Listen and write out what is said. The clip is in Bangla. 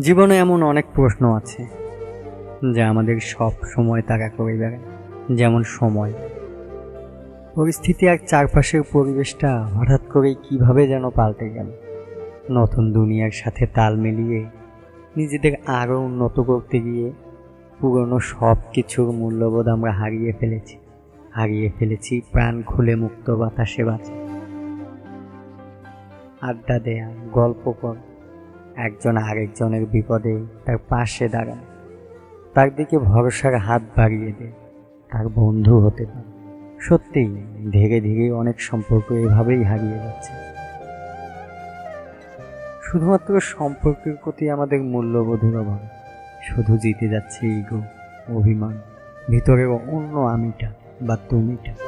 জীবনে এমন অনেক প্রশ্ন আছে যা আমাদের সব সময় তাকা করে বেড়ায় যেমন সময়। পরিস্থিতি আর চারপাশের পরিবেশটা হঠাৎ করেই কীভাবে যেন পাল্টে গেল। নতুন দুনিয়ার সাথে তাল মিলিয়ে নিজেদের আরও উন্নত করতে গিয়ে পুরনো সব কিছুর মূল্যবোধ আমরা হারিয়ে ফেলেছি। হারিয়ে ফেলেছি প্রাণ খুলে মুক্ত বাতাসে বাঁচা। আড্ডা দেয়া, গল্প কর একজন আরেকজনের বিপদে তার পাশে দাঁড়ায়। তার দিকে ভরসার হাত বাড়িয়ে দেয়। তার বন্ধু হতে পারে। সত্যিই ধীরে ধীরে অনেক সম্পর্ক এভাবেই হারিয়ে যাচ্ছে। শুধুমাত্র সম্পর্কের প্রতি আমাদের মূল্যবোধের অভাব। শুধু জিতে যাচ্ছে ইগো অভিমান, ভিতরের অন্য আমিটা বা তুমিটা।